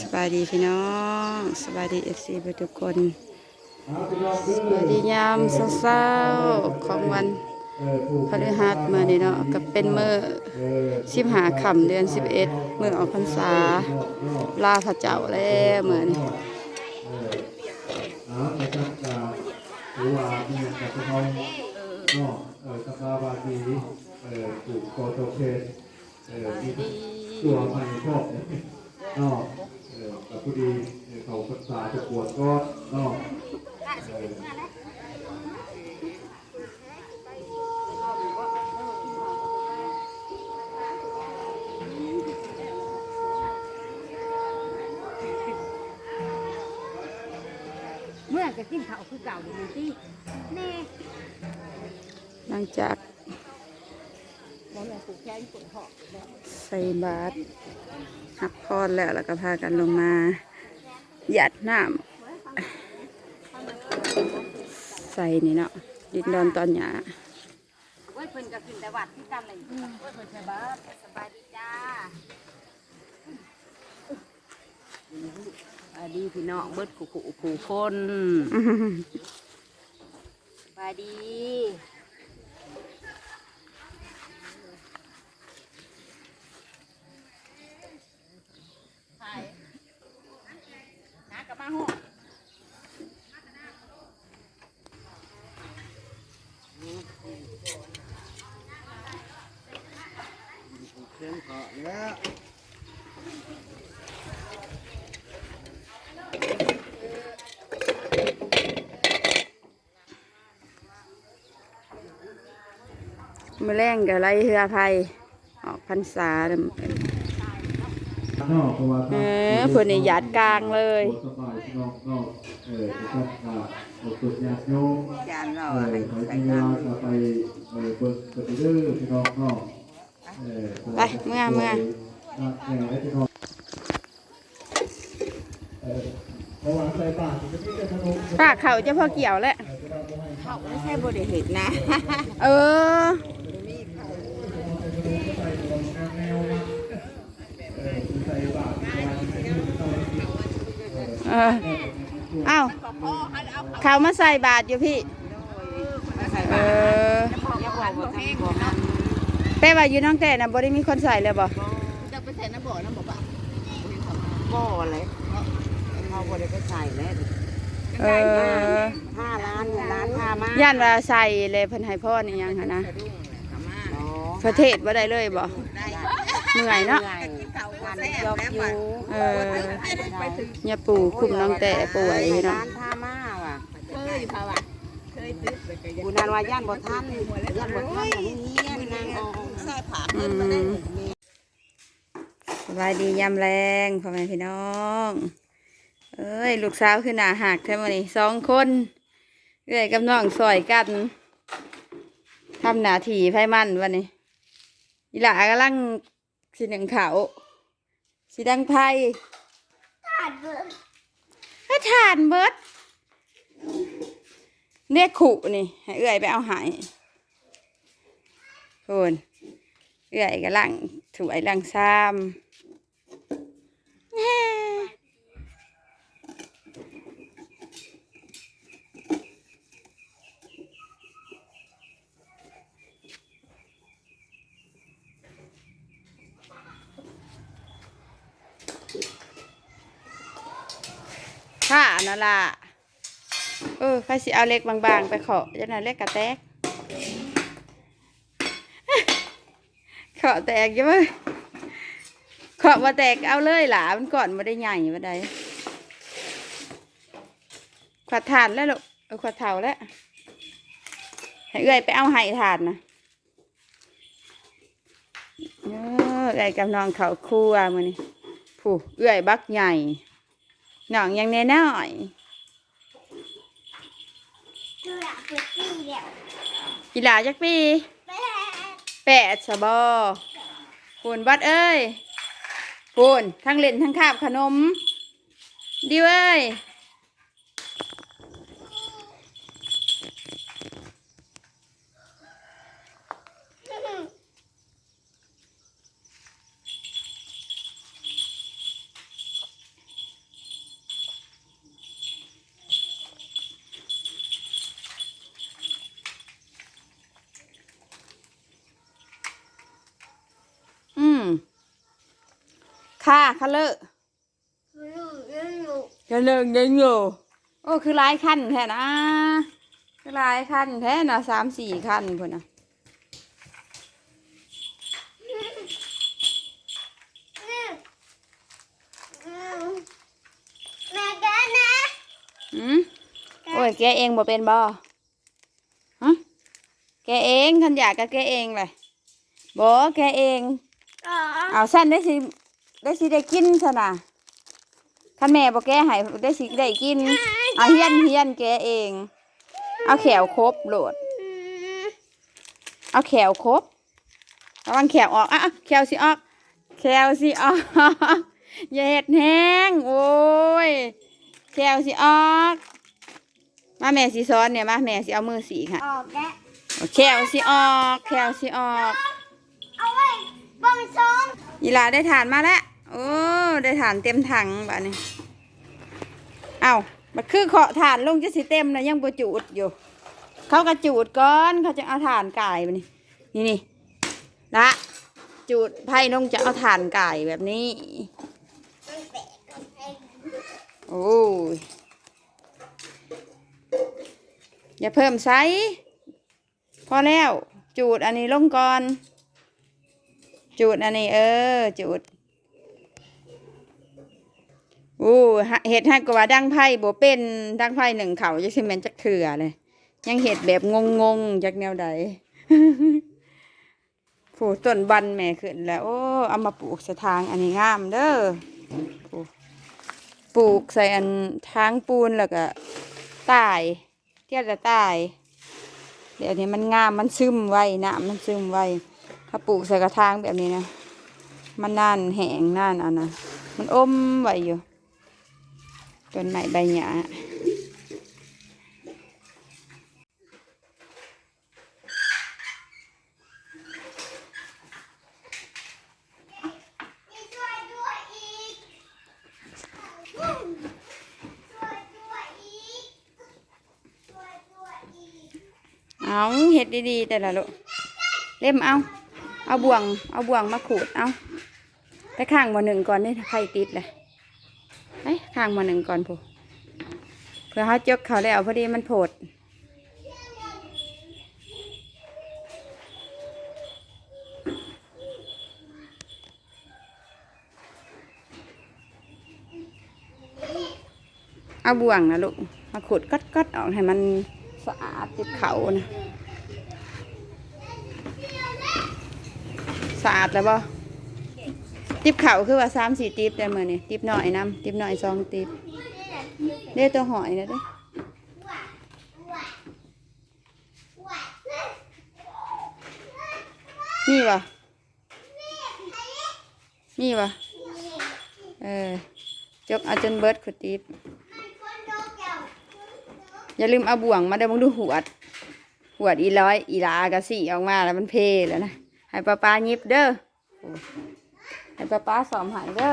สบายดีพี่น้องสบายดีเอฟซีทุกคนสบายดียามเศร้าๆของวันพฤหัสมือนี้เนาะก็เป็นเมื่อสิบหาค่ำเดือนสิบเอ็ดเมื่อออกพรรษา ลาพระเจ้าแล้วเมื่อนี้อาไปจัดการหรือว่าที่มันจะเออสภาบาดีเออถูกโคโตเคสเออตัวใหม่ชอบเนาะเออ แต่พอดีเขาภาษาจะปวดก็เนออเมื่อจะกินข้าวคือเก่าอยู่ที่แน่หลังจาก ใส่บาตรหักพรแล้วแล้วก็พากันลงมา หยัดน้ำใส่นี่เนาะดินดอนตอนหยาโอ้ยเพิ่นก็ขึ้นแต่วัดที่กันเลยโอ้ยเพิ่นสบายสบายดีจ้าสบายดีพี่น้องเบิดขู่ขู่ขู่คนสบายดีน้ากลับมาหัว มือแรงกับไรเฮือไทยออกพรรษาเอเพื่ออเพิ่นนี่หยัดกลางเลยยาะเออไปจัดกานเราไรใส่มีเวน้ลาจะไปเบิกสติเดอร์พี่น้องเนาะเออ ไปเมื่อเมื่อนักแข่งให้พี่น้องเออเพราะว่าใส่บาตรจะมีแต่ขนมปากเขาจะพอเกี่ยวแล้วำเขาไม่ใช่บริเหตุนะเออเออเอ้าเขามาใส่บาทอยู่พี่ เออ แปลว่าอยู่น้องแต่นะบ่ได้มีคนใส่เลยบ่จะไปใส่น้ำบ่อน้ำบ่อปะบ่ออะไรเขาบริไปใส่แล้วเออห้าล้านเนี่ยล้านห้ามาย่านว่าใส่เลยเพิ่นให้พ่อนี่ยังหั่นนะอ๋อประเทศบ่ได้เลยบ่เหนื่อยเนาะงานยกอยู่เออเนี่ยปู่คุมน้องแต่ป่วยเนาะล้านห้ามาว่ะเคยพาว่ะเคยตึ๊ดกูนานว่าย่านบ่ทันย่านบ่ทันอย่างนี้นางอใส่ผักอืม สบายดียามแรงพ่อแม่พี่น้อง เอ้ย ลูกสาวคือหนาหักแท้มื้อนี้สองคนเอ้ยกับน้องซอยกันทำหนาที่ไผมันวันนี้อีหลากำลังสิหนึ่งเขาวสิดังไพ่ถ่านเบิร์ดถ่านเบิร์ดเนี่ยขู่นี่ ให้เอื้อยไปเอาหาย คุณเอื้อยกำลังถวยลังซ้ำค่ะนั่นล่ะเออใครสิเอาเล็กบางๆ ไปขอจะน่ะเล็กกระแตก ขอแตกอยังไงขอมาแตกเอาเลยหล่ะมันก่อนมาได้ใหญ่มาได้ขวดถานแล้วลูกเออขวดเถาแล้วให้เอื้อยไปเอาไห้ถานนะเออเอื้อยกับน้องเขาครั่วมานี่ผู้เอื้อยบักใหญ่หนองยังแน่น้อยกีฬาจักปีแปดสะบอ ปูนบัดเอ้ยปูนทั้งเล่นทั้งคาบขนม ดีเว้ย ค่าคาเลอะกระเลิงยังอยู่โอ้คือหลายขั้นแท้นะคือหลายขั้นแท้นะสามสี่ขั้นพุ่นนะแม่แกนะอืมโอ้ยแกเองบ่เป็นบ่ฮะแกเองคันอยากก็แกเองเลยบ่แกเองอ๋อเอาสั้นได้สิ ได้สิได้กินซะนะคันแม่บ่แกให้ได้สิได้กินเอาเฮียนเฮียนแกเอง เอาแขวครบโหลด เอาแขวครบระวังแขวออกอะอะแขวสิออก แขวสิออกอย่าเห็ดแห้งโอ้ยแขวสิออก มาแม่สิซ้อนเนี่ยมาแม่สิเอามือสีค่ะออกแกะแขวสิออก แขวสิออก เอาไว้บังซองยีหลาได้ฐานมาแล้วโอ้ได้ฐานเต็มถังบ้านี้เอามัคือเคาะฐานลงจะสิเต็มนะยังบ่จูดอยู่ เขากระจูดก่อนเขาจะเอาฐานก่ายไปนี่นี่นี่ละจูดไพ่นงจะเอาฐานก่ายแบบนี้ โอ้ยอย่าเพิ่มไซส์พอแล้ว จูดอันนี้ลงก่อน จูดอันนี้เออ จูด อู้หเห็ดให้กว่าดังไพ่บ่เป็นดังไพ่หนึ่งเขาจะสิแมนจักเถื่อเลยยังเห็ดแบบงงๆจากแนวใดผูต้นบันแม่ขึ้นแล้วโอ้เอามาปลูกสทางอันนี้งามเด้อผูปลูกใส่อันทางปูนแล้วก็ตายเที่ยวจะตายเดี๋ยวนี้มันงามมันซึมไวนะมันซึมไวถ้าปลูกใส่กระถางแบบนี้นะมันนานแห้งนานอันนะมันอมไว้อยู่ ต้นไม้ใบหญ้ามีช่วยด้วยอีกช่วยด้วยอีกช่วยด้วยอีกเอาเห็ดดีๆแต่ละลูกเล่มเอา เอาบ่วง เอาบ่วงมาขูดเอาไปข้างมาหนึ่งก่อนนี่ไฟติดเลย ข้างมาหนึ่งก่อนพูเพื่อเขาจกเขาแล้วพอดีมันโผดเอาบ่วงนะลูกมาขูดกัดกัดออกให้มันสะอาดติดเขานะสะอาดแล้วบ่ ติบเข่าคือว่าสามสี่ติบได้เมื่อนี่ติบหน่อยน้ำติบหน่อยสองติบเด้ตัวหอยนะเด้นี่วะนี่วะเออจกเอาจนเบิร์ดขุดติบอย่าลืมเอาบ่วงมาเดี๋ยวมึงดูหวด หวดอีร้อย อีลากระสีออกมาแล้วมันเพลแล้วนะ ให้ป้าป้ายิบเด้อ ให้ป้าป้าสอมหายเด้อ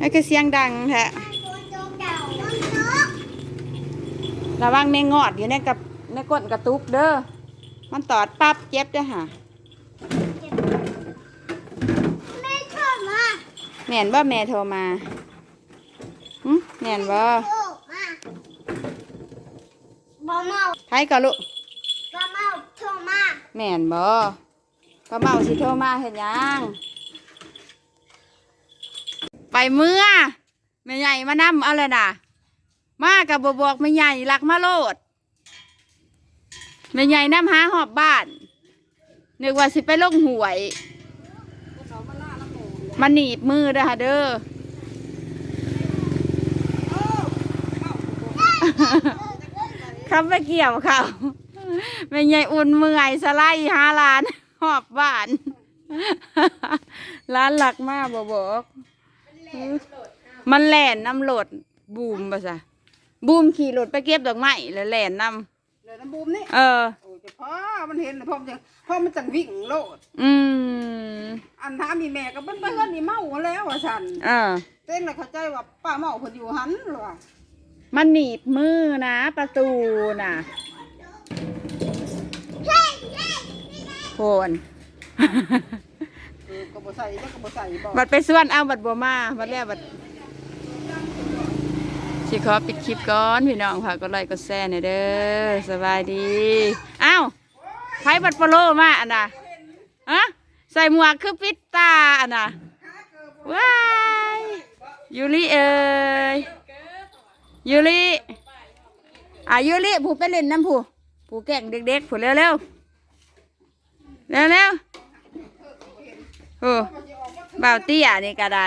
นั่นคือเสียงดังแท้ระวังในงอดอยู่ในกับในก้นกระตุกเด้อ มันตอดปั๊บเจ็บเด้อค่ะแม่ชอบมาแม่นบ่แม่โทรมาหึแม่นบ่โอ้มาบ่เมาไทยก็ลูกบ่เมาโทรมาแม่นบ่ป้าเมาสิโทรมาเห็นยัง ไปเมื่อแม่ใหญ่มานำเอาเลยน่ะมากับบบอกแม่ใหญ่รักมาโลดแม่ใหญ่นำหาหอบบ้านนึกว่าสิไปลงหวย มันหนีบมือเด้อค่ะเด้อคำไปเกี่ยวเขาแม่ใหญ่อุ่นเมื่อยสไลด์หาหลานหอบบ้านร้านหลักมากบบอก มันแหลนน้ำโหลดบูมปะซะบูมขี่รถไปเก็บดอกไม้แล้วแหลนน้เดี๋ยวน้ำบูมนี่ำเออ โอ้ยจะพ่อมันเห็นพ่อมันจะพ่อมันจังวิ่งโลด อืมอันถามมีแม่ก็เบิ้นไปเฮือนนี่เมาแล้วว่าซั่นเออ เต้นเลยเข้าใจว่าป้าเมาเพิ่นอยู่หันหรอมันหนีบมือนะประตูน่ะโพนเออ ก็บ่ใส่จักก็บ่ใส่บ่บัดไปส่วนเอาบัดบัวมาบัดแล้วบัดสิขอปิดคลิปก่อนพี่น้องค่ะก็ไลค์ก็แชร์หน่อยเด้อสบายดีอ้าวไผบัดโปโลมาอันน่ะอะใส่หมวกคือปิดตาอันน่ะว้ายยูริเอ้ยยูริอะยูริผู้ไปเล่นน้ำผู้ผู้แก่งเด็กๆผู้เร็วเร็วเร็ว เร็วๆโอ้บ่าวเตี้ยนี่ก็ได้